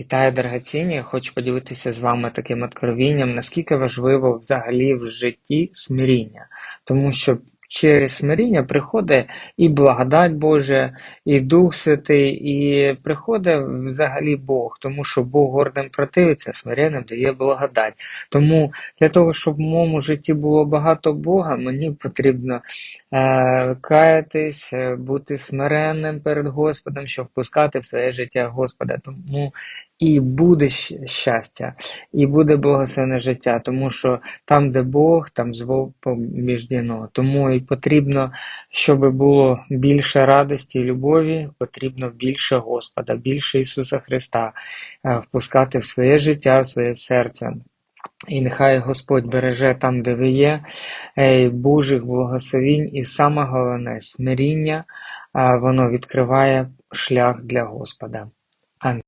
Вітаю, дорогоцінні! Хочу поділитися з вами таким откровінням, наскільки важливо взагалі в житті смиріння. Тому що через смиріння приходить і благодать Божа, і Дух Святий, і приходить взагалі Бог, тому що Бог гордим противиться, смиренним дає благодать. Тому для того, щоб в моєму житті було багато Бога, мені потрібно е, каятись, е, бути смиренним перед Господом, щоб впускати в своє життя Господа. Тому і буде щастя, і буде благословене життя, тому що там, де Бог, там зло побіждено. Тому і потрібно, щоб було більше радості і любові, потрібно більше Господа, більше Ісуса Христа е, впускати в своє життя, в своє серце. І нехай Господь береже там, де ви є, е, Божих благословінь, і саме головне смиріння, воно відкриває шлях для Господа. Амінь.